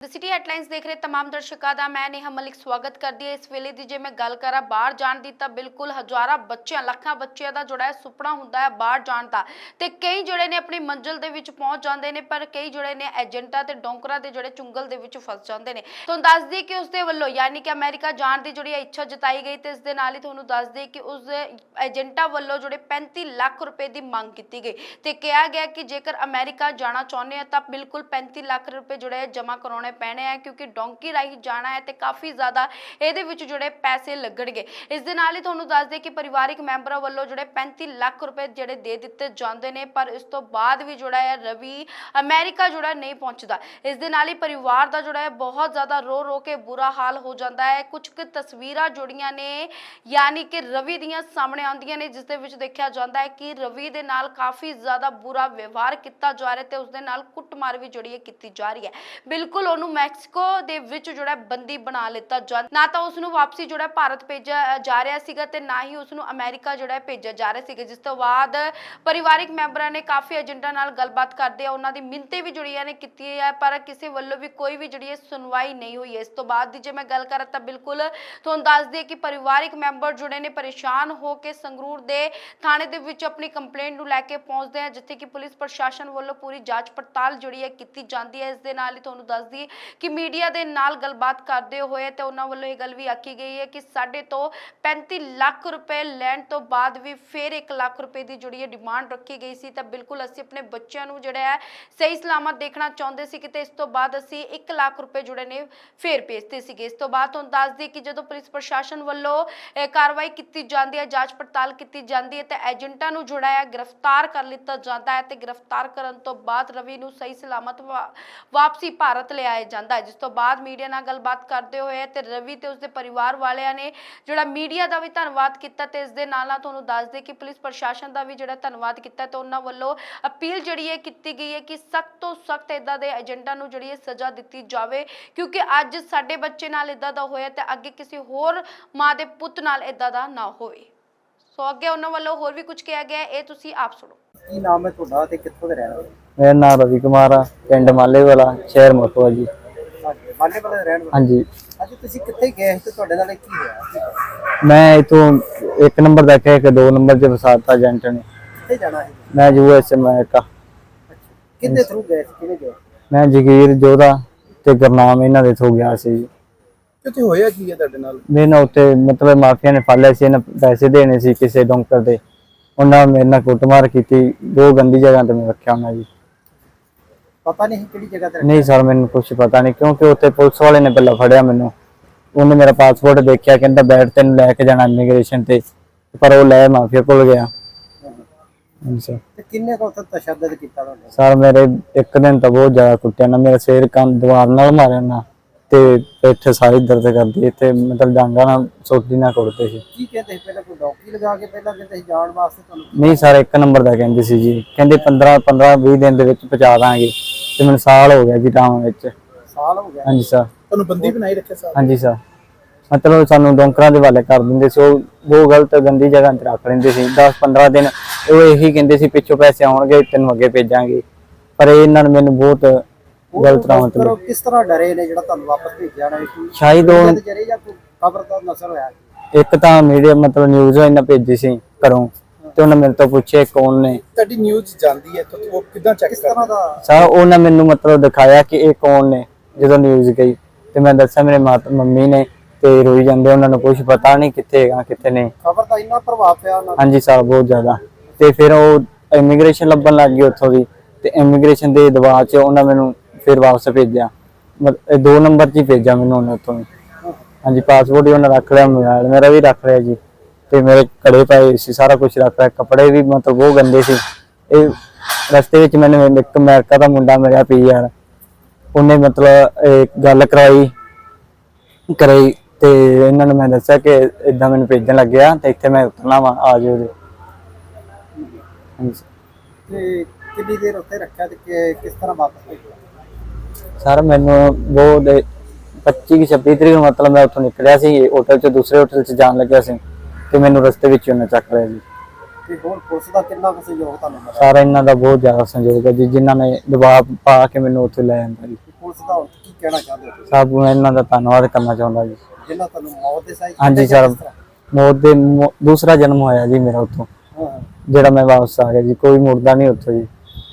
The city headlines ਦੇਖ ਰਹੇ तमाम ਦਰਸ਼ਕਾਂ ਦਾ ਮੈਂ ਨੇਹਾ ਮਲਿਕ ਸਵਾਗਤ ਕਰਦੀ ਹਾਂ ਇਸ ਵੇਲੇ ਦੀ ਜੇ ਮੈਂ ਗੱਲ ਕਰਾਂ ਬਾਹਰ ਜਾਣ ਦੀ ਤਾਂ ਬਿਲਕੁਲ ਹਜ਼ਾਰਾਂ ਬੱਚਿਆਂ ਲੱਖਾਂ ਬੱਚਿਆਂ ਦਾ ਜਿਹੜਾ ਹੈ ਸੁਪਨਾ ਹੁੰਦਾ ਹੈ ਬਾਹਰ ਜਾਣ ਦਾ ਤੇ ਕਈ ਜਿਹੜੇ ਨੇ ਆਪਣੀ ਮੰਜ਼ਿਲ ਦੇ ਵਿੱਚ ਪਹੁੰਚ ਜਾਂਦੇ ਨੇ ਪਰ ਕਈ ਜਿਹੜੇ ਨੇ ਏਜੰਟਾਂ ਤੇ ਡੋਂਕਰਾਂ ਦੇ ਜਿਹੜੇ ਚੁੰਗਲ ਦੇ ਵਿੱਚ ਫਸ ਜਾਂਦੇ ਨੇ ਤੁਹਾਨੂੰ ਦੱਸ ਦਈਏ ਕਿ ਉਸ ਦੇ ਵੱਲੋਂ ਯਾਨੀ ਕਿ ਅਮਰੀਕਾ ਜਾਣ ਦੀ ਜਿਹੜੀ ਹੈ ਇੱਛਾ ਜਤਾਈ ਗਈ ਤੇ ਇਸ ਦੇ ਨਾਲ ਹੀ ਤੁਹਾਨੂੰ ਦੱਸ ਦਈਏ ਕਿ ਉਸ ਦੇ ਏਜੰਟਾਂ ਵੱਲੋਂ ਜਿਹੜੇ 35 ਲੱਖ ਰੁਪਏ ਦੀ ਮੰਗ ਕੀਤੀ ਗਈ ਤੇ ਕਿਹਾ ਗਿਆ ਕਿ ਜੇਕਰ ਅਮਰੀਕਾ ਜਾਣਾ ਚਾਹੁੰਦੇ ਆ ਤਾਂ ਬਿਲਕੁਲ 35 ਲੱਖ ਰੁਪਏ ਜਿਹੜੇ ਜਮ੍ਹਾਂ ਕਰਾਉਣੇ ਪੈਣੇ ਆ, ਕਿਉਂਕਿ ਡੋਂਕੀ ਰਾਹੀਂ ਜਾਣਾ ਹੈ ਤੇ ਕਾਫੀ ਜ਼ਿਆਦਾ ਇਹਦੇ ਵਿੱਚ ਜਿਹੜੇ ਪੈਸੇ ਲੱਗਣਗੇ। ਇਸ ਦੇ ਨਾਲ ਹੀ ਤੁਹਾਨੂੰ ਦੱਸ ਦੇ ਕਿ ਪਰਿਵਾਰਿਕ ਮੈਂਬਰਾਂ ਵੱਲੋਂ ਜਿਹੜੇ 35 ਲੱਖ ਰੁਪਏ ਜਿਹੜੇ ਦੇ ਦਿੱਤੇ ਜਾਂਦੇ ਨੇ, ਪਰ ਇਸ ਤੋਂ ਬਾਅਦ ਵੀ ਜਿਹੜਾ ਹੈ ਰਵੀ ਅਮਰੀਕਾ ਜਿਹੜਾ ਨਹੀਂ ਪਹੁੰਚਦਾ। ਇਸ ਦੇ ਨਾਲ ਹੀ ਪਰਿਵਾਰ ਦਾ ਜਿਹੜਾ ਹੈ ਬਹੁਤ ਜ਼ਿਆਦਾ ਰੋ ਰੋ ਕੇ ਬੁਰਾ ਹਾਲ ਹੋ ਜਾਂਦਾ ਹੈ। ਕੁਝ ਕੁ ਤਸਵੀਰਾਂ ਜੁੜੀਆਂ ਨੇ, ਯਾਨੀ ਕਿ ਰਵੀ ਦੀਆਂ ਸਾਹਮਣੇ ਆਉਂਦੀਆਂ ਨੇ, ਜਿਸ ਦੇ ਵਿੱਚ ਦੇਖਿਆ ਜਾਂਦਾ ਹੈ ਕਿ ਰਵੀ ਦੇ ਨਾਲ ਕਾਫੀ ਜ਼ਿਆਦਾ ਬੁਰਾ ਵਿਵਹਾਰ ਕੀਤਾ ਜਾ ਰਿਹਾ ਤੇ ਉਸ ਦੇ ਨਾਲ ਕੁੱਟਮਾਰ ਵੀ ਜਿਹੜੀ ਹੈ ਕੀਤੀ ਜਾ ਰਹੀ ਹੈ। ਬਿਲਕੁਲ ਉਹਨੂੰ ਮੈਕਸੀਕੋ ਦੇ ਵਿੱਚ ਜਿਹੜਾ ਬੰਦੀ ਬਣਾ ਲਿੱਤਾ ਜਾ ਨਾ ਤਾਂ ਉਸ ਨੂੰ ਵਾਪਸੀ ਜਿਹੜਾ ਭਾਰਤ ਭੇਜਿਆ ਜਾ ਰਿਹਾ ਸੀਗਾ ਤੇ ਨਾ ਹੀ ਉਸ ਨੂੰ ਅਮਰੀਕਾ ਜਿਹੜਾ ਭੇਜਿਆ ਜਾ ਰਿਹਾ ਸੀਗਾ। ਜਿਸ ਤੋਂ ਬਾਅਦ ਪਰਿਵਾਰਿਕ ਮੈਂਬਰਾਂ ਨੇ ਕਾਫੀ ਏਜੰਟਾਂ ਨਾਲ ਗੱਲਬਾਤ ਕਰਦੇ ਆ, ਉਹਨਾਂ ਦੀ ਮਿੰਤੇ ਵੀ ਜੁੜੀਆਂ ਨੇ ਕੀਤੀ ਹੈ ਪਰ ਕਿਸੇ ਵੱਲੋਂ ਵੀ ਕੋਈ ਵੀ ਜਿਹੜੀ ਹੈ ਸੁਣਵਾਈ ਨਹੀਂ ਹੋਈ ਹੈ। ਇਸ ਤੋਂ ਬਾਅਦ ਦੀ ਜੇ ਮੈਂ ਗੱਲ ਕਰਾਂ ਤਾਂ ਬਿਲਕੁਲ ਤੁਹਾਨੂੰ ਦੱਸ ਦਈਏ ਕਿ ਪਰਿਵਾਰਿਕ ਮੈਂਬਰ ਜੁੜੇ ਨੇ, ਪਰੇਸ਼ਾਨ ਹੋ ਕੇ ਸੰਗਰੂਰ ਦੇ ਥਾਣੇ ਦੇ ਵਿੱਚ ਆਪਣੀ ਕੰਪਲੇਂਟ ਨੂੰ ਲੈ ਕੇ ਪਹੁੰਚਦੇ ਆ, ਜਿੱਥੇ ਕਿ ਪੁਲਿਸ ਪ੍ਰਸ਼ਾਸਨ ਵੱਲੋਂ ਪੂਰੀ ਜਾਂਚ ਪੜਤਾਲ ਜਿਹੜੀ ਹੈ ਕੀਤੀ ਜਾਂਦੀ ਹੈ। ਇਸ ਦੇ ਨਾਲ ਹੀ ਤੁਹਾਨੂੰ ਦੱਸ ਦਈਏ ਕਿ ਮੀਡੀਆ ਦੇ ਨਾਲ ਗੱਲਬਾਤ ਕਰਦੇ ਹੋਏ ਤੇ ਉਹਨਾਂ ਵੱਲੋਂ ਇਹ ਗੱਲ ਵੀ ਆਖੀ ਗਈ ਹੈ ਕਿ ਸਾਡੇ ਤੋਂ 35 ਲੱਖ ਰੁਪਏ ਲੈਣ ਤੋਂ ਬਾਅਦ ਵੀ ਫਿਰ 1 ਲੱਖ ਰੁਪਏ ਦੀ ਜਿਹੜੀ ਹੈ ਡਿਮਾਂਡ ਰੱਖੀ ਗਈ ਸੀ। ਤਾਂ ਬਿਲਕੁਲ ਅਸੀਂ ਆਪਣੇ ਬੱਚਿਆਂ ਨੂੰ ਜਿਹੜਾ ਹੈ ਸਹੀ ਸਲਾਮਤ ਦੇਖਣਾ ਚਾਹੁੰਦੇ ਸੀ ਕਿਤੇ ਇਸ ਤੋਂ ਬਾਅਦ ਅਸੀਂ 1 ਲੱਖ ਰੁਪਏ ਜੁੜੇ ਨੇ ਫੇਰ ਭੇਜਦੇ ਸੀਗੇ। ਇਸ ਤੋਂ ਬਾਅਦ ਤੁਹਾਨੂੰ ਦੱਸ ਦਈਏ ਕਿ ਜਦੋਂ ਪੁਲਿਸ ਪ੍ਰਸ਼ਾਸਨ ਵੱਲੋਂ ਇਹ ਕਾਰਵਾਈ ਕੀਤੀ ਜਾਂਦੀ ਹੈ, ਜਾਂਚ ਪੜਤਾਲ ਕੀਤੀ ਜਾਂਦੀ ਹੈ ਤੇ ਏਜੰਟਾਂ ਨੂੰ ਜਿਹੜਾ ਹੈ ਗ੍ਰਿਫਤਾਰ ਕਰ ਲਿੱਤਾ ਜਾਂਦਾ ਹੈ ਤੇ ਗ੍ਰਿਫਤਾਰ ਕਰਨ ਤੋਂ ਬਾਅਦ ਰਵੀ ਨੂੰ ਸਹੀ ਸਲਾਮਤ ਵਾ- ਵਾਪਸੀ ਭਾਰਤ ਲਿਆਇਆ ਜਾਂਦਾ ਹੈ। ਜਿਸ ਤੋਂ ਬਾਅਦ ਮੀਡੀਆ ਨਾਲ ਗੱਲਬਾਤ ਕਰਦੇ ਹੋਏ ਤੇ ਰਵੀ ਤੇ ਉਸਦੇ ਪਰਿਵਾਰ ਵਾਲਿਆਂ ਨੇ ਜਿਹੜਾ ਮੀਡੀਆ ਦਾ ਵੀ ਧੰਨਵਾਦ ਕੀਤਾ ਤੇ ਇਸ ਦੇ ਨਾਲ ਨਾਲ ਤੁਹਾਨੂੰ ਦੱਸ ਦੇ ਕਿ ਪੁਲਿਸ ਪ੍ਰਸ਼ਾਸਨ ਦਾ ਵੀ ਜਿਹੜਾ ਧੰਨਵਾਦ ਕੀਤਾ ਤੇ ਉਹਨਾਂ ਵੱਲੋਂ ਅਪੀਲ ਜਿਹੜੀ ਹੈ ਕੀਤੀ ਗਈ ਹੈ ਕਿ ਸਖਤ ਤੋਂ ਸਖਤ ਇਦਾਂ ਦੇ ਏਜੰਟਾਂ ਨੂੰ ਜਿਹੜੀ ਹੈ ਸਜ਼ਾ ਦਿੱਤੀ ਜਾਵੇ, ਕਿਉਂਕਿ ਅੱਜ ਸਾਡੇ ਬੱਚੇ ਨਾਲ ਇਦਾਂ ਦਾ ਹੋਇਆ ਤੇ ਅੱਗੇ ਕਿਸੇ ਹੋਰ ਮਾਂ ਦੇ ਪੁੱਤ ਨਾਲ ਇਦਾਂ ਦਾ ਨਾ ਹੋਵੇ। ਸੋ ਅੱਗੇ ਉਹਨਾਂ ਵੱਲੋਂ ਹੋਰ ਵੀ ਕੁਝ ਕਿਹਾ ਗਿਆ, ਇਹ ਤੁਸੀਂ ਆਪ ਸੁਣੋ। ਕੀ ਨਾਮ ਹੈ ਤੁਹਾਡਾ ਤੇ ਕਿੱਥੋਂ ਦੇ ਰਹਿਣ ਵਾਲੇ? ਮੇਰਾ ਨਾਮ ਰਵੀ ਕੁਮਾਰ ਆ ਪਿੰਡ ਮਾਲੇ ਵਾਲਾ ਸ਼ਹਿਰ ਮੋਟਵਾ ਜੀ। ਹਾਂਜੀ ਬਾਲੇ ਵਾਲੇ ਦੇ ਰਹਿਣ ਵਾਲੇ? ਹਾਂਜੀ। ਅੱਜ ਤੁਸੀਂ ਕਿੱਥੇ ਗਏ ਸੀ ਤੇ ਤੁਹਾਡੇ ਨਾਲ ਕੀ ਹੋਇਆ? ਮੈਂ ਇਥੋਂ ਇੱਕ ਨੰਬਰ ਦਾ ਕਹਿ ਕੇ ਦੋ ਨੰਬਰ 'ਚ ਵਸਾਤਾ ਏਜੰਟ ਨੇ। ਕਿੱਥੇ ਜਾਣਾ ਸੀ? ਮੈਂ ਯੂਐਸ ਅਮਰੀਕਾ ਅੱਛਾ ਕਿੰਨੇ ਥਰੂ ਗਏ ਸੀ? ਕਿਹਨੇ ਗਏ ਮੈਂ ਜਗੀਰ ਜੋਧਾ ਤੇ ਗੁਰਨਾਮ ਇਹਨਾਂ ਦੇ ਤੋਂ ਗਿਆ ਸੀ ਕਿਤੇ ਹੋਇਆ ਕੀ ਹੈ ਤੁਹਾਡੇ ਨਾਲ? ਮੇਰੇ ਨਾਲ ਉੱਤੇ ਮਤਲਬ ਮਾਫੀਆ ਨੇ ਫੜ ਲਿਆ ਸੀ ਇਹਨਾਂ ਪੈਸੇ ਦੇਣੇ ਸੀ ਕਿਸੇ ਡੋਂਕਰ ਦੇ। ਉਹਨਾਂ ਮੇਰੇ ਨਾਲ ਕੁੱਟਮਾਰ ਕੀਤੀ ਦੋ ਗੰਦੀ ਜਗ੍ਹਾ ਤੇ ਮੈਂ ਰੱਖਿਆ ਉਹਨਾਂ ਜੀ ਪਤਾ ਨਹੀਂ ਕਿਹੜੀ ਜਗ੍ਹਾ ਤੇ ਨਹੀਂ ਸਰ ਮੈਨੂੰ ਕੁਝ ਪਤਾ ਨਹੀਂ ਕਿਉਂਕਿ ਉੱਥੇ ਪੁਲਿਸ ਵਾਲੇ ਨੇ ਪਹਿਲਾਂ ਫੜਿਆ ਮੈਨੂੰ। ਉਹਨੇ ਮੇਰਾ ਪਾਸਪੋਰਟ ਦੇਖਿਆ ਕਹਿੰਦਾ ਬੈਠ ਤੈਨੂੰ ਲੈ ਕੇ ਜਾਣਾ ਇਮੀਗ੍ਰੇਸ਼ਨ ਤੇ ਪਰ ਉਹ ਲੈ ਮਾਫੀਆ ਕੋਲ ਗਿਆ। ਹਾਂਜੀ ਸਰ। ਤੇ ਕਿੰਨੇ ਕੋ ਉੱਥੇ ਤਸ਼ੱਦਦ ਕੀਤਾ ਤੁਹਾਡੇ? ਸਰ ਮੇਰੇ ਇੱਕ ਦਿਨ ਤਾਂ ਬਹੁਤ ਜ਼ਿਆਦਾ ਕੁੱਟਿਆ ਨਾ ਮੇਰਾ ਸਿਰ ਕੰਨ ਦੀਵਾਰ ਨਾਲ ਮਾਰਿਆ ਨਾ ਤੇ ਪਿੱਠ ਸਾਰੀ ਦਰਦ ਕਰਦੀ ਇੱਥੇ ਮਤਲਬ ਡਾਂਗਾ ਨਾਲ ਸੋਟੀ ਨਾਲ ਕੁੱਟਦੇ ਸੀ। ਕੀ ਕਹਿੰਦੇ ਸੀ ਪਹਿਲਾਂ ਕੋਈ ਡੌਕੀ ਲਗਾ ਕੇ ਪਹਿਲਾਂ ਕਹਿੰਦੇ ਸੀ ਜਾਣ ਵਾਸਤੇ ਤੁਹਾਨੂੰ? ਨਹੀਂ ਸਰ ਇੱਕ ਨੰਬਰ ਦਾ ਕਹਿੰਦੇ ਸੀ ਜੀ ਕਹਿੰਦੇ 15 15 20 ਦਿਨ ਦੇ ਵਿੱਚ ਪਹੁੰਚਾ ਦਾਂਗੇ। ਤੇ ਮੈਨੂੰ ਸਾਲ ਹੋ ਗਿਆ ਜੀ ਟਾਵਾਂ ਵਿੱਚ। ਸਾਲ ਹੋ ਗਿਆ। ਹਾਂਜੀ ਸਰ। ਤੁਹਾਨੂੰ ਬੰਦੀ ਬਣਾਈ ਰੱਖਿਆ ਸਾਲ ਹਾਂਜੀ ਸਰ। ਮਤਲਬ ਸਾਨੂੰ ਡੋਂਕਰਾਂ ਦੇ ਵਾਲੇ ਕਰ ਦਿੰਦੇ ਸੀ। ਉਹ ਉਹ ਗਲਤ ਗੰਦੀ ਜਗ੍ਹਾ ਤੇ ਰੱਖ ਲੈਂਦੇ ਸੀ। 10 15 ਦਿਨ ਉਹ ਇਹੀ ਕਹਿੰਦੇ ਸੀ ਪਿੱਛੋਂ ਪੈਸੇ ਆਉਣਗੇ ਤੈਨੂੰ ਅੱਗੇ ਭੇਜਾਂਗੇ। ਪਰ ਇਹਨਾਂ ਨੇ ਮੈਨੂੰ ਬਹੁਤ ਗਲਤ ਰਾਹ ਤੇ ਕਰੋ ਕਿਸ ਤਰ੍ਹਾਂ ਡਰੇ ਨੇ ਜਿਹੜਾ ਤੁਹਾਨੂੰ ਵਾਪਸ ਭੇਜਿਆ ਨਾ ਸ਼ਾਇਦ ਉਹ ਖਬਰ ਦਾ ਨਸਰ ਹੋਇਆ? ਇੱਕ ਤਾਂ ਮੀਡੀਆ ਮਤਲਬ ਨਿਊਜ਼ ਇਹਨਾਂ ਭੇਜੀ ਸੀ ਘਰੋਂ। ਤੇ ਉਹਨਾਂ ਮੇਰੇ ਤੋਂ ਪੁੱਛਿਆ ਕੌਣ ਨੇ। ਤੁਹਾਡੀ ਨਿਊਜ਼ ਜਾਂਦੀ ਹੈ ਤਾਂ ਉਹ ਕਿਦਾਂ ਚੈੱਕ ਕਿਸ ਤਰ੍ਹਾਂ ਦਾ? ਸਰ ਉਹਨਾਂ ਮੈਨੂੰ ਮਤਲਬ ਦਿਖਾਇਆ ਕਿ ਇਹ ਕੌਣ ਨੇ ਜਦੋਂ ਨਿਊਜ਼ ਗਈ। ਤੇ ਮੈਂ ਦੱਸਿਆ ਮੇਰੇ ਮਾਤਾ ਮੰਮੀ ਨੇ ਤੇ ਰੋਈ ਜਾਂਦੇ ਉਹਨਾਂ ਨੂੰ ਕੁਝ ਪਤਾ ਨਹੀਂ ਕਿੱਥੇ ਹੈਗਾ ਕਿੱਥੇ ਨਹੀਂ। ਖਬਰ ਦਾ ਇੰਨਾ ਪ੍ਰਭਾਵ ਪਿਆ ਉਹਨਾਂ ਤੇ। ਹਾਂਜੀ ਸਾਹਿਬ ਬਹੁਤ ਜ਼ਿਆਦਾ। ਤੇ ਫਿਰ ਉਹ ਇਮੀਗ੍ਰੇਸ਼ਨ ਲੱਭਣ ਲੱਗ ਗਈ ਉੱਥੋਂ ਦੀ। ਤੇ ਇਮੀਗ੍ਰੇਸ਼ਨ ਦੇ ਦਬਾਅ 'ਚ ਉਹਨਾਂ ਮੈਨੂੰ ਫਿਰ ਵਾਪਸ ਭੇਜਿਆ। ਮਤ- ਇਹ ਦੋ ਨੰਬਰ 'ਚ ਹੀ ਭੇਜਿਆ ਮੈਨੂੰ ਉਹਨੇ ਉੱਥੋਂ ਦੀ। ਹਾਂਜੀ ਪਾਸਪੋਰਟ ਵੀ ਉਹਨਾਂ ਰੱਖ ਲਿਆ ਮੋਬਾਈਲ ਮੇਰਾ ਵੀ ਰੱਖ ਲਿਆ ਜੀ। ਤੇ ਮੇਰੇ ਕੜੇ ਪਏ ਸੀ ਸਾਰਾ ਕੁਝ ਰੱਖ ਲਿਆ ਕੱਪੜੇ ਵੀ ਮਤਲਬ ਬਹੁਤ ਗੰਦੇ ਸੀ। ਇਹ ਰਸਤੇ ਵਿੱਚ ਮੈਨੂੰ ਇੱਕ ਅਮਰੀਕਾ ਦਾ ਮੁੰਡਾ ਮਿਲਿਆ ਪੀਆਰ। ਉਹਨੇ ਮਤਲਬ ਇਹ ਗੱਲ ਕਰਾਈ ਕਰਾਈ ਤੇ ਇਹਨਾਂ ਨੂੰ ਮੈਂ ਦੱਸਿਆ ਕਿ ਇਦਾਂ ਮੈਨੂੰ ਭੇਜਣ ਲੱਗਿਆ ਤੇ ਇੱਥੇ ਮੈਂ ਉਤਰਨਾ ਵਾ ਆ ਜਾਓ ਜੀ। ਤੇ ਕਿੰਨੀ ਦੇਰ ਉੱਥੇ ਰੱਖਿਆ ਤੇ ਕਿਸ ਤਰ੍ਹਾਂ ਵਾਪਸ ਭੇਜਿਆ ਸਰ ਮੈਨੂੰ ਬਹੁਤ 25 ਕਿ 26 ਤਰੀਕ ਨੂੰ ਮਤਲਬ ਮੈਂ ਉੱਥੋਂ ਨਿਕਲਿਆ ਸੀ ਹੋਟਲ ਚ ਦੂਸਰੇ ਹੋਟਲ ਚ ਜਾਣ ਲੱਗਿਆ ਸੀ। ਤੇ ਮੈਨੂੰ ਰਸਤੇ ਵਿੱਚ ਹੀ ਉਹਨੇ ਚੱਕ ਲਿਆ ਜੀ। ਤੇ ਹੋਰ ਪੁਲਿਸ ਦਾ ਕਿੰਨਾ ਕੁ ਸਹਿਯੋਗ ਤੁਹਾਨੂੰ ਮਿਲਿਆ? ਸਾਰਾ ਇਹਨਾਂ ਦਾ ਬਹੁਤ ਜ਼ਿਆਦਾ ਸੰਯੋਗ ਹੈ ਜੀ ਜਿਨ੍ਹਾਂ ਨੇ ਦਬਾਅ ਪਾ ਕੇ ਮੈਨੂੰ ਉੱਥੇ ਲੈ ਜਾਂਦਾ ਜੀ। ਪੁਲਿਸ ਦਾ ਹੁਣ ਕੀ ਕਹਿਣਾ ਚਾਹੁੰਦੇ ਹੋ ਤੁਸੀਂ? ਸਭ ਨੂੰ ਇਹਨਾਂ ਦਾ ਧੰਨਵਾਦ ਕਰਨਾ ਚਾਹੁੰਦਾ ਜੀ। ਜਿਨ੍ਹਾਂ ਤੁਹਾਨੂੰ ਮੌਤ ਦੇ ਸਾਈ ਹਾਂਜੀ ਸਰ ਮੌਤ ਦੇ ਮੌ- ਦੂਸਰਾ ਜਨਮ ਹੋਇਆ ਜੀ ਮੇਰਾ ਉੱਥੋਂ। ਜਿਹੜਾ ਮੈਂ ਵਾਪਸ ਆ ਗਿਆ ਜੀ ਕੋਈ ਮੁੜਦਾ ਨਹੀਂ ਉੱਥੋਂ ਜੀ।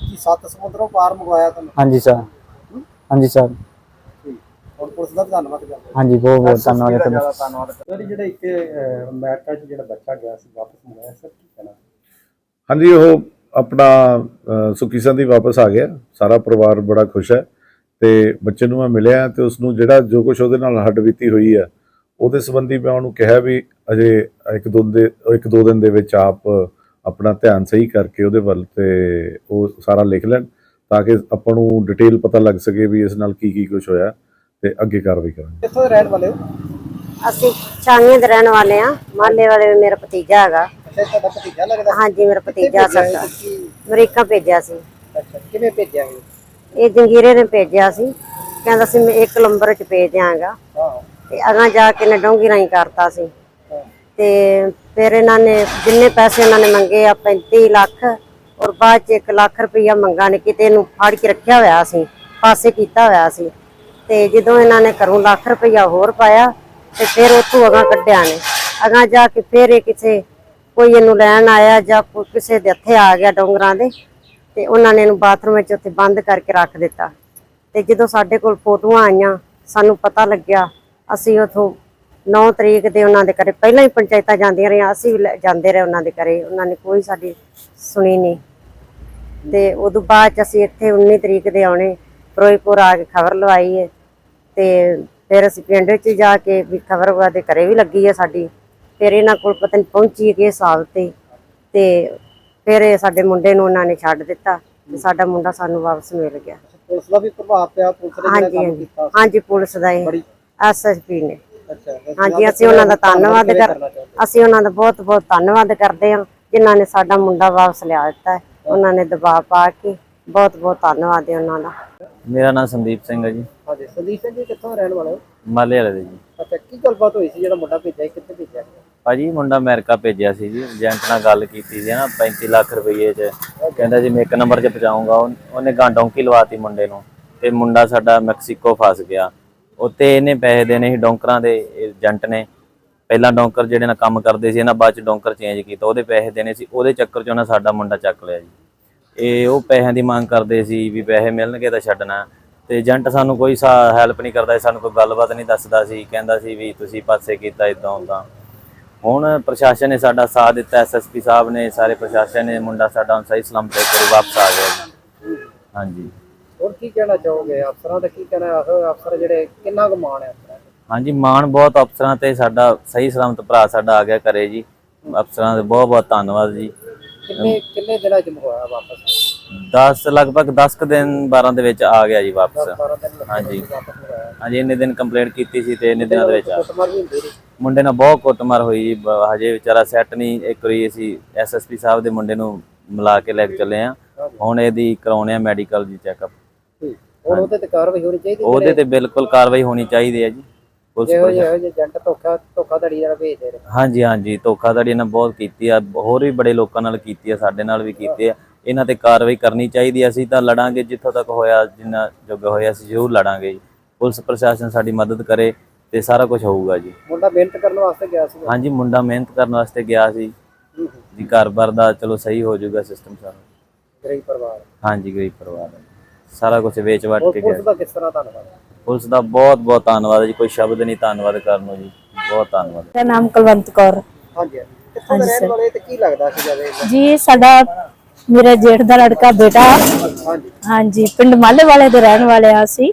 ਕੀ ਸੱਤ ਸਮੁੰਦਰੋਂ ਪਾਰ ਮੰਗਵਾਇਆ ਤੁਹਾਨੂੰ? ਹਾਂਜੀ ਸਰ। ਹਾਂਜੀ ਸਰ। ਹੁਣ ਪੁਲਿਸ ਦਾ ਵੀ ਧੰਨਵਾਦ ਕਰਦੇ ਹਾਂ। ਹਾਂਜੀ ਬਹੁਤ ਬਹੁਤ ਧੰਨਵਾਦ ਸਰ ਜਿਹੜੇ ਇੱਥੇ ਅਮਰੀਕਾ 'ਚ ਜਿਹੜਾ ਬੱਚਾ ਗਿਆ ਸੀ ਵਾਪਸ ਮੰਗਾਇਆ ਸਰ ਕੀ ਕਹਿਣਾ? ਹਾਂਜੀ ਉਹ ਆਪਣਾ ਸੁੱਖੀ ਸੰਦੀ ਵਾਪਸ ਆ ਗਿਆ। ਸਾਰਾ ਪਰਿਵਾਰ ਬੜਾ ਖੁਸ਼ ਹੈ ਤੇ ਬੱਚੇ ਨੂੰ ਮੈਂ ਮਿਲਿਆ ਤੇ ਉਸ ਨੂੰ ਜਿਹੜਾ ਜੋ ਕੁਝ ਉਹਦੇ ਨਾਲ ਹੱਡਬੀਤੀ ਹੋਈ ਹੈ ਉਹਦੇ ਸੰਬੰਧੀ ਮੈਂ ਉਹਨੂੰ ਕਿਹਾ ਵੀ ਅਜੇ ਇੱਕ ਦੋ ਦੇ ਇੱਕ ਦੋ ਦਿਨ ਦੇ ਵਿੱਚ ਆਪ ਆਪਣਾ ਧਿਆਨ ਸਹੀ ਕਰਕੇ ਉਹਦੇ ਵੱਲ ਤੇ ਉਹ ਸਾਰਾ ਲਿਖ ਲੈਣ ਤਾਂ ਕਿ ਆਪਾਂ ਨੂੰ ਡਿਟੇਲ ਪਤਾ ਲੱਗ ਸਕੇ ਵੀ ਇਸ ਨਾਲ ਕੀ ਕੀ ਕੁਝ ਹੋਇਆ। ਤੇ ਅੱਗੇ ਕਾਰਵਾਈ ਕਰਾਂਗੇ। ਕਿੱਥੋਂ ਦੇ ਰਹਿਣ ਵਾਲੇ ਹੋ? ਅਸੀਂ ਛਾਂਗੇ ਦੇ ਰਹਿਣ ਵਾਲੇ ਆ ਮਾਲੇ ਵਾਲੇ ਮੇਰਾ ਭਤੀਜਾ ਹੈਗਾ। ਅੱਛਾ ਇਹ ਤੁਹਾਡਾ ਭਤੀਜਾ ਲੱਗਦਾ? ਹਾਂਜੀ ਮੇਰਾ ਭਤੀਜਾ ਤੁਸੀਂ? ਅਮਰੀਕਾ ਭੇਜਿਆ ਸੀ। ਅੱਛਾ ਕਿਵੇਂ ਭੇਜਿਆ ਇਹ ਇਹ ਜੰਗੀਰੇ ਨੇ ਭੇਜਿਆ ਸੀ। ਕਹਿੰਦਾ ਸੀ ਮੈਂ ਇੱਕ ਨੰਬਰ ਚ ਭੇਜ ਦਿਆਂਗਾ। ਤੇ ਅਗਾਂ ਜਾ ਕੇ ਨੇ ਡੋਂਗੀ ਰਾਹੀਂ ਕਰਤਾ ਸੀ। ਤੇ ਫਿਰ ਇਹਨਾਂ ਨੇ ਜਿੰਨੇ ਪੈਸੇ ਇਹਨਾਂ ਨੇ ਮੰਗੇ ਆ 35 ਲੱਖ ਔਰ ਬਾਅਦ ਚ 1 ਲੱਖ ਰੁਪਈਆ ਮੰਗਾ ਨੇ ਕਿਤੇ ਇਹਨੂੰ ਫੜ ਕੇ ਰੱਖਿਆ ਹੋਇਆ ਸੀ ਪਾਸੇ ਕੀਤਾ ਹੋਇਆ ਸੀ। ਤੇ ਜਦੋਂ ਇਹਨਾਂ ਨੇ ਘਰੋਂ ਲੱਖ ਰੁਪਇਆ ਹੋਰ ਪਾਇਆ ਤੇ ਫਿਰ ਉੱਥੋਂ ਅਗਾਂ ਕੱਢਿਆ ਨੇ। ਅਗਾਂ ਜਾ ਕੇ ਫਿਰ ਇਹ ਕਿਸੇ ਕੋਈ ਇਹਨੂੰ ਲੈਣ ਆਇਆ ਜਾਂ ਕਿਸੇ ਦੇ ਹੱਥੇ ਆ ਗਿਆ ਡੋਂਗਰਾਂ ਦੇ ਤੇ ਉਹਨਾਂ ਨੇ ਇਹਨੂੰ ਬਾਥਰੂਮ ਵਿੱਚ ਉੱਥੇ ਬੰਦ ਕਰਕੇ ਰੱਖ ਦਿੱਤਾ। ਤੇ ਜਦੋਂ ਸਾਡੇ ਕੋਲ ਫੋਟੋਆਂ ਆਈਆਂ, ਸਾਨੂੰ ਪਤਾ ਲੱਗਿਆ, ਅਸੀਂ ਉਥੋਂ 9 ਤਰੀਕ ਦੇ ਉਹਨਾਂ ਦੇ ਘਰੇ, ਪਹਿਲਾਂ ਹੀ ਪੰਚਾਇਤਾਂ ਜਾਂਦੀਆਂ ਰਹੀਆਂ, ਅਸੀਂ ਵੀ ਲੈ- ਜਾਂਦੇ ਰਹੇ ਉਹਨਾਂ ਦੇ ਘਰੇ, ਉਹਨਾਂ ਨੇ ਕੋਈ ਸਾਡੀ ਸੁਣੀ ਨਹੀਂ। ਤੇ ਉਦੋਂ ਬਾਅਦ ਚ ਅਸੀਂ ਇੱਥੇ 19 ਤਰੀਕ ਦੇ ਆਉਣੇ, ਫਿਰੋਜ਼ਪੁਰ ਆ ਕੇ ਖਬਰ ਲਵਾਈ ਹੈ ਤੇ ਫਿਰ ਅਸੀਂ ਪਿੰਡ ਵਿੱਚ ਜਾ ਕੇ ਵੀ ਖਬਰ ਉਹਦੇ ਦੇ ਘਰੇ ਵੀ ਲੱਗੀ ਹੈ ਸਾਡੀ। ਫਿਰ ਇਹਨਾਂ ਕੋਲ ਪਤਾ ਨਹੀਂ ਪਹੁੰਚੀ ਕਿ ਹਿਸਾਬ ਤੇ। ਤੇ ਫਿਰ ਇਹ ਸਾਡੇ ਮੁੰਡੇ ਨੂੰ ਉਹਨਾਂ ਨੇ ਛੱਡ ਦਿੱਤਾ ਤੇ ਸਾਡਾ ਮੁੰਡਾ ਸਾਨੂੰ ਵਾਪਸ ਮਿਲ ਗਿਆ। ਪੁਲਿਸ ਦਾ ਵੀ ਪ੍ਰਭਾਵ ਪਿਆ ਪੁਲਿਸ ਨੇ ਜਿਹੜਾ ਹਾਂਜੀ ਕੰਮ ਹਾਂਜੀ। ਕੀਤਾ? ਹਾਂਜੀ ਪੁਲਿਸ ਦਾ ਇਹ ਬੜੀ ਐਸਐਸਪੀ ਨੇ। ਅੱਛਾ ਤੇ ਹਾਂਜੀ ਅਸੀਂ ਉਹਨਾਂ ਦਾ ਧੰਨਵਾਦ ਕਰ ਅਸੀਂ ਉਹਨਾਂ ਦਾ ਬਹੁਤ ਬਹੁਤ ਧੰਨਵਾਦ ਕਰਦੇ ਹਾਂ ਜਿਨ੍ਹਾਂ ਨੇ ਸਾਡਾ ਮੁੰਡਾ ਵਾਪਸ ਲਿਆ ਦਿੱਤਾ ਹੈ। ਉਹਨਾਂ ਨੇ ਦਬਾਅ ਪਾ ਕੇ ਬਹੁਤ ਬਹੁਤ ਧੰਨਵਾਦ ਹੈ ਉਹਨਾਂ ਦਾ। ਮੇਰਾ ਨਾਮ ਸੰਦੀਪ ਸਿੰਘ ਹੈ ਜੀ। ਹਾਂਜੀ ਸੰਦੀਪ ਸਿੰਘ ਜੀ ਕਿੱਥੋਂ ਰਹਿਣ ਵਾਲੇ ਹੋ? ਮਾਲੇ ਵਾਲੇ ਦੇ ਜੀ। ਅੱਛਾ ਕੀ ਗੱਲਬਾਤ ਹੋਈ ਸੀ ਜਿਹੜਾ ਮੁੰਡਾ ਭੇਜਿਆ ਸੀ, ਕਿੱਥੇ ਭੇਜਿਆ ਗਿਆ? ਭਾਜੀ ਮੁੰਡਾ ਅਮਰੀਕਾ ਭੇਜਿਆ ਸੀ ਜੀ। ਏਜੰਟ ਨਾਲ ਗੱਲ ਕੀਤੀ ਸੀ ਨਾ 35 ਲੱਖ ਰੁਪਏ ਚ। ਕਹਿੰਦਾ ਜੀ ਮੈਂ ਇੱਕ ਨੰਬਰ 'ਚ ਪਹੁੰਚਾਊਂਗਾ ਉਹ- ਉਹਨੇ ਗਾਂ ਡੌਂਕੀ ਲਵਾਤੀ ਮੁੰਡੇ ਨੂੰ? ਤੇ ਮੁੰਡਾ ਸਾਡਾ ਮੈਕਸੀਕੋ ਫਸ ਗਿਆ। ਉੱਤੇ ਇਹਨੇ ਪੈਸੇ ਦੇਣੇ ਸੀ ਡੌਂਕਰਾਂ ਦੇ ਏਜੰਟ ਨੇ। ਪਹਿਲਾਂ ਡੌਂਕਰ ਜਿਹੜੇ ਨਾਲ ਕੰਮ ਕਰਦੇ ਸੀ ਇਹਨਾਂ ਬਾਅਦ ਚ ਡੌਂਕਰ ਚੇਂਜ ਕੀਤਾ। ਉਹਦੇ ਪੈਸੇ ਦੇਣੇ ਸੀ। ਉਹਦੇ ਚੱਕਰ 'ਚ ਉਹਨਾਂ ਸਾਡਾ ਮੁੰਡਾ ਚੱਕ ਲਿਆ ਜੀ। ਇਹ ਉਹ ਪੈਸਿਆਂ ਦੀ ਮੰਗ ਕਰਦੇ ਸੀ ਵੀ ਪੈਸੇ ਮਿਲਣਗੇ ਤਾਂ ਛੱਡਣਾ। ਤੇ ਏਜੰਟ ਸਾਨੂੰ ਕੋਈ ਹੈਲਪ ਨਹੀਂ ਕਰਦਾ ਸੀ ਸਾਨੂੰ ਕੋਈ ਗੱਲਬਾਤ ਨਹੀਂ ਦੱਸਦਾ ਸੀ ਕਹਿੰਦਾ ਸੀ ਵੀ ਤੁਸੀਂ ਪਾਸੇ ਕੀਤਾ ਇਦਾਂ ਉਦਾਂ ਹੁਣ ਪ੍ਰਸ਼ਾਸਨ ਨੇ ਸਾਡਾ ਸਾਥ ਦਿੱਤਾ ਐਸਐਸਪੀ ਸਾਹਿਬ ਨੇ ਸਾਰੇ ਪ੍ਰਸ਼ਾਸਨ ਨੇ ਮੁੰਡਾ ਸਾਡਾ ਹੁਣ ਸਹੀ ਸਲਾਮਤ ਇੱਕ ਵਾਰੀ ਵਾਪਸ ਆ ਗਿਆ ਜੀ। ਹਾਂਜੀ। ਹੋਰ ਕੀ ਕਹਿਣਾ ਚਾਹੋਗੇ? ਅਫਸਰਾਂ ਦਾ ਕੀ ਕਹਿਣਾ? ਹੈ ਅਫਸਰ ਜਿਹੜੇ ਕਿੰਨਾ ਕੁ ਮਾਣ ਹੈ ਅਫਸਰਾਂ? ਹਾਂਜੀ ਮਾਣ ਬਹੁਤ ਅਫਸਰਾਂ ਤੇ ਸਾਡਾ ਸਹੀ ਸਲਾਮਤ ਭਰਾ ਸਾਡਾ ਆ ਗਿਆ ਘਰੇ ਜੀ। ਅਫਸਰਾਂ ਦੇ ਬਹੁਤ ਬਹੁਤ ਧੰਨਵਾਦ ਜੀ। ਕਿੰਨੇ ਕਿੰਨੇ ਦਿਨਾਂ ਚ ਮੰਗਵਾਇਆ ਵਾਪਸ? 10 ਲਗਭਗ 10 ਕੁ ਦਿਨ 12 ਦੇ ਵਿੱਚ ਆ ਗਿਆ ਜੀ ਵਾਪਸ। 12 ਦਿਨ ਲੱਗੇ ਹਾਂਜੀ। ਹਾਂਜੀ ਇੰਨੇ ਦਿਨ ਕੰਪਲੇਂਟ ਕੀਤੀ ਸੀ ਤੇ ਇੰਨੇ ਦਿਨਾਂ ਦੇ ਵਿੱਚ ਆ। ਮੁੰਡੇ ਨਾਲ ਬਹੁਤ ਕੁੱਟਮਾਰ ਹੋਈ ਜੀ ਹਜੇ ਵਿਚਾਰਾ ਸੈੱਟ ਨਹੀਂ ਇੱਕ ਵਾਰੀ ਅਸੀਂ ਐਸਐਸਪੀ ਸਾਹਿਬ ਦੇ ਮੁੰਡੇ ਨੂੰ ਮਿਲਾ ਕੇ ਲੈ ਕੇ ਚੱਲੇ ਆ। ਹੁਣ ਇਹਦੀ ਕਰਾਉਣੇ ਆ ਮੈਡੀਕਲ ਜੀ ਚੈੱਕਅਪ ਹੁਣ ਉਹਦੇ ਤੇ ਕਾਰਵਾਈ ਹੋਣੀ ਚਾਹੀਦੀ ਉਹਦੇ ਤੇ ਬਿਲਕੁਲ ਕਾਰਵਾਈ ਹੋਣੀ ਚਾਹੀਦੀ ਹੈ ਜੀ। ਪੁਲਿਸ ਜਿਹੋ ਏਜੰਟ ਧੋਖਾ ਧੋਖਾਧੜੀ ਜਿਹੜਾ ਭੇਜਦੇ ਨੇ। ਹਾਂਜੀ ਹਾਂਜੀ। ਧੋਖਾਧੜੀ ਇਹਨਾਂ ਬਹੁਤ ਕੀਤੀ ਆ। ਹੋਰ ਵੀ ਬੜੇ ਲੋਕਾਂ ਨਾਲ ਕੀਤੀ ਆ ਸਾਡੇ ਨਾਲ ਵੀ ਕੀਤੀ ਆ। ਇਹਨਾਂ ਤੇ ਕਾਰਵਾਈ ਕਰਨੀ ਚਾਹੀਦੀ ਆ। ਅਸੀਂ ਤਾਂ ਲੜਾਂਗੇ ਜਿੱਥੋਂ ਤੱਕ ਹੋਇਆ ਜਿੰਨਾ ਜੋਗਾ ਹੋਇਆ ਅਸੀਂ ਜ਼ਰੂਰ ਲੜਾਂਗੇ ਜੀ। ਪੁਲਿਸ ਪ੍ਰਸ਼ਾਸਨ ਸਾਡੀ ਮਦਦ ਕਰੇ ਤੇ ਸਾਰਾ ਕੁਝ ਹੋਊਗਾ ਜੀ। ਮੁੰਡਾ ਮਿਹਨਤ ਕਰਨ ਵਾਸਤੇ ਗਿਆ ਸੀ। ਹਾਂਜੀ ਮੁੰਡਾ ਮਿਹਨਤ ਕਰਨ ਵਾਸਤੇ ਗਿਆ ਸੀ। ਜੀ ਘਰ-ਬਾਰ ਦਾ ਚਲੋ ਸਹੀ ਹੋ ਜਾਊਗਾ ਸਿਸਟਮ ਸਾਰਾ। ਗਰੀਬ ਪਰਿਵਾਰ। ਹਾਂਜੀ ਗਰੀਬ ਪਰਿਵਾਰ ਹੈ। ਸਾਰਾ ਕੁਝ ਵੇਚ ਵਟ ਕੇ ਪੁਲਿਸ ਗਿਆ। ਦਾ ਕਿਸ ਤਰ੍ਹਾਂ ਧੰਨਵਾਦ? ਪੁਲਿਸ ਦਾ ਬਹੁਤ ਬਹੁਤ ਧੰਨਵਾਦ ਹੈ ਜੀ। ਕੋਈ ਸ਼ਬਦ ਨਹੀਂ ਧੰਨਵਾਦ ਕਰਨ ਨੂੰ ਜੀ। ਬਹੁਤ ਧੰਨਵਾਦ। ਮੇਰਾ ਨਾਮ ਕੁਲਵੰਤ ਕੌਰ। ਹਾਂਜੀ ਹਾਂਜੀ। ਕਿੱਥੋਂ ਦੇ ਰਹਿਣ ਵਾਲੇ ਤੇ ਕੀ ਲੱਗਦਾ ਸੀ ਜਦ ਜੀ ਸਾਡਾ ਮੇਰੇ ਜੇਠ ਦਾ ਲੜਕਾ ਬੇਟਾ। ਹਾਂਜੀ। ਪਿੰਡ ਮਾਲੇ ਵਾਲੇ ਦੇ ਰਹਿਣ ਵਾਲੇ ਆ ਅਸੀਂ।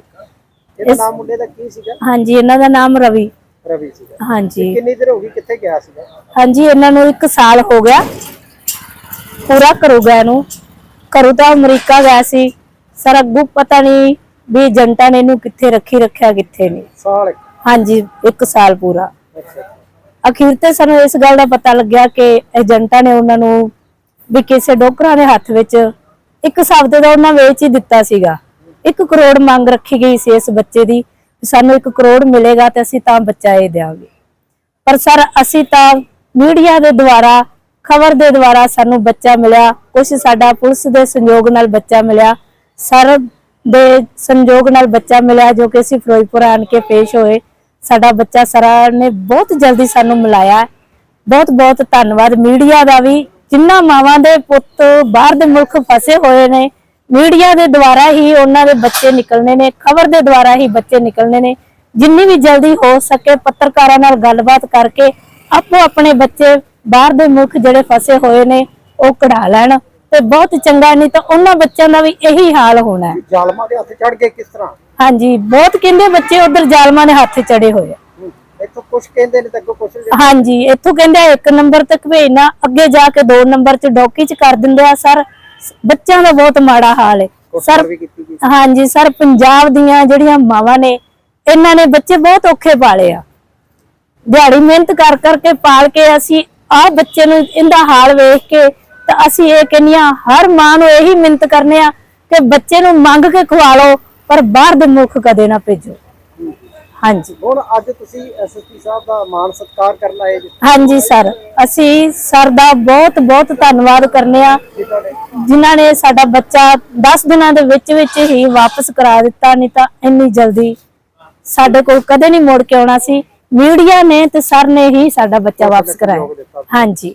ਇਹਦਾ ਨਾਮ ਮੁੰਡੇ ਦਾ ਕੀ ਸੀਗਾ? ਹਾਂਜੀ ਇਹਨਾਂ ਦਾ ਨਾਮ ਰਵੀ। ਰਵੀ ਸੀਗਾ। ਹਾਂਜੀ। ਕਿੰਨੀ ਦੇਰ ਹੋ ਗਈ ਕਿੱਥੇ ਗਿਆ ਸੀਗਾ? ਹਾਂਜੀ ਇਹਨਾਂ ਨੂੰ 1 ਸਾਲ ਹੋ ਗਿਆ। ਪੂਰਾ ਕਰੂਗਾ ਇਹਨੂੰ। ਕਰੂ ਤਾਂ ਅਮਰੀਕਾ ਗਿਆ ਸੀ। ਸਰ ਅੱਗੂ ਪਤਾ ਨਹੀਂ ਵੀ ਏਜੰਟਾਂ ਨੇ ਇਹਨੂੰ ਕਿੱਥੇ ਰੱਖੀ ਰੱਖਿਆ ਕਿੱਥੇ ਨਹੀਂ। ਸਾਲ ਇੱਕ। ਹਾਂਜੀ 1 ਸਾਲ ਪੂਰਾ। ਅਖੀਰ ਤੇ ਸਾਨੂੰ ਇਸ ਗੱਲ ਦਾ ਪਤਾ ਲੱਗਿਆ ਕਿ ਏਜੰਟਾਂ ਨੇ ਉਹਨਾਂ ਨੂੰ ਵੀ ਕਿਸੇ ਡੋਕਰਾਂ ਦੇ ਹੱਥ ਵਿੱਚ ਇੱਕ ਸ਼ਬਦ ਦਾ ਉਹਨਾਂ ਵੇਚ ਹੀ ਦਿੱਤਾ ਸੀਗਾ। 1 ਕਰੋੜ ਮੰਗ ਰੱਖੀ ਗਈ ਸੀ ਇਸ ਬੱਚੇ ਦੀ ਸਾਨੂੰ 1 ਕਰੋੜ ਮਿਲੇਗਾ ਤੇ ਅਸੀਂ ਤਾਂ ਬੱਚਾ ਇਹ ਦੇਵਾਂਗੇ ਪਰ ਸਰ, ਅਸੀਂ ਤਾਂ ਮੀਡੀਆ ਦੇ ਦੁਆਰਾ, ਖਬਰ ਦੇ ਦੁਆਰਾ ਸਾਨੂੰ ਬੱਚਾ ਮਿਲਿਆ, ਕੁਛ ਸਾਡਾ ਪੁਲਿਸ ਦੇ ਸੰਯੋਗ ਨਾਲ ਬੱਚਾ ਮਿਲਿਆ, ਸਰ ਦੇ ਸੰਯੋਗ ਨਾਲ ਬੱਚਾ ਮਿਲਿਆ ਜੋ ਕਿ ਅਸੀਂ ਫਿਰੋਜ਼ਪੁਰ ਆਣ ਕੇ ਪੇਸ਼ ਹੋਏ। ਸਾਡਾ ਬੱਚਾ ਸਰ ਨੇ ਬਹੁਤ ਜਲਦੀ ਸਾਨੂੰ ਮਿਲਾਇਆ। ਬਹੁਤ ਬਹੁਤ ਧੰਨਵਾਦ ਮੀਡੀਆ ਦਾ ਵੀ। ਜਿੰਨਾ ਮਾਵਾਂ ਦੇ ਪੁੱਤ ਬਾਹਰ ਦੇ ਮੁਲਕ ਫਸੇ ਹੋਏ ਨੇ ਮੀਡੀਆ ਦੇ ਦੁਆਰਾ ਹੀ ਉਹਨਾਂ ਦੇ ਬੱਚੇ ਨਿਕਲਣੇ ਨੇ ਖਬਰ ਦੇ ਦੁਆਰਾ ਹੀ ਬੱਚੇ ਨਿਕਲਣੇ ਨੇ। ਜਿੰਨੀ ਵੀ ਜਲਦੀ ਹੋ ਸਕੇ ਪੱਤਰਕਾਰਾਂ ਨਾਲ ਗੱਲਬਾਤ ਕਰਕੇ ਆਪੋ ਆਪਣੇ ਬੱਚੇ ਬਾਹਰ ਦੇ ਮੁਲਕ ਜਿਹੜੇ ਫਸੇ ਹੋਏ ਨੇ ਉਹ ਕਢਾ ਲੈਣ। ਤੇ ਬਹੁਤ ਚੰਗਾ ਨਹੀਂ ਤਾਂ ਉਹਨਾਂ ਬੱਚਿਆਂ ਦਾ ਵੀ ਇਹੀ ਹਾਲ ਹੋਣਾ ਹੈ। ਜ਼ਾਲਮਾਂ ਦੇ ਹੱਥ ਚੜ ਗਏ ਕਿਸ ਤਰ੍ਹਾਂ? ਹਾਂਜੀ ਬਹੁਤ ਕਹਿੰਦੇ ਬੱਚੇ ਉਧਰ ਜ਼ਾਲਮਾਂ ਦੇ ਹੱਥ ਚੜੇ ਹੋਏ ਆ। ਇੱਥੋਂ ਕੁਝ ਕਹਿੰਦੇ ਨੇ ਤੇ ਅੱਗੋਂ ਕੁਝ ਹਾਂਜੀ ਇੱਥੋਂ ਕਹਿੰਦੇ ਆ ਇੱਕ ਨੰਬਰ ਤੱਕ ਭੇਜਣਾ ਅੱਗੇ ਜਾ ਕੇ ਦੋ ਨੰਬਰ ਚ ਡੌਕੀ ਚ ਕਰ ਦਿੰਦੇ ਆ ਸਰ। ਬੱਚਿਆਂ ਦਾ ਬਹੁਤ ਮਾੜਾ ਹਾਲ ਹੈ ਸਰ ਹਾਂਜੀ ਸਰ ਪੰਜਾਬ ਦੀਆਂ ਜਿਹੜੀਆਂ ਮਾਵਾਂ ਨੇ ਇਹਨਾਂ ਨੇ ਬੱਚੇ ਬਹੁਤ ਔਖੇ ਪਾਲੇ ਆ। ਦਿਹਾੜੀ ਮਿਹਨਤ ਕਰ ਕਰਕੇ ਪਾਲ ਕੇ ਅਸੀਂ ਆਹ ਬੱਚੇ ਨੂੰ ਇਹਦਾ ਹਾਲ ਵੇਖ ਕੇ ਤਾਂ ਅਸੀਂ ਇਹ ਕਹਿੰਦੀਆਂ ਹਰ ਮਾਂ ਨੂੰ ਇਹੀ ਮਿਹਨਤ ਕਰਨੇ ਆ ਕਿ ਬੱਚੇ ਨੂੰ ਮੰਗ ਕੇ ਖਵਾ ਲਓ ਪਰ ਬਾਹਰ ਦੇ ਮੁਲਕ ਕਦੇ ਨਾ ਭੇਜੋ। ਹਾਂਜੀ। ਹੁਣ ਅੱਜ ਤੁਸੀਂ ਐਸਐਸਪੀ ਸਾਹਿਬ ਦਾ ਮਾਣ ਸਤਿਕਾਰ ਕਰਨ ਆਏ ਜੀ। ਹਾਂਜੀ ਸਰ ਅਸੀਂ ਸਰ ਦਾ ਬਹੁਤ ਬਹੁਤ ਧੰਨਵਾਦ ਕਰਨੇ ਆ। ਜਿਨ੍ਹਾਂ ਨੇ ਸਾਡਾ ਬੱਚਾ 10 ਦਿਨਾਂ ਦੇ ਵਿੱਚ ਵਿੱਚ ਹੀ ਵਾਪਸ ਕਰਾ ਦਿੱਤਾ ਨਹੀਂ ਤਾਂ ਇੰਨੀ ਜਲਦੀ ਸਾਡੇ ਕੋਲ ਕਦੇ ਨਹੀਂ ਮੁੜ ਕੇ ਆਉਣਾ ਸੀ। ਮੀਡੀਆ ਨੇ ਤੇ ਸਰ ਨੇ ਹੀ ਸਾਡਾ ਬੱਚਾ ਵਾਪਸ ਕਰਾਇਆ। ਹਾਂਜੀ।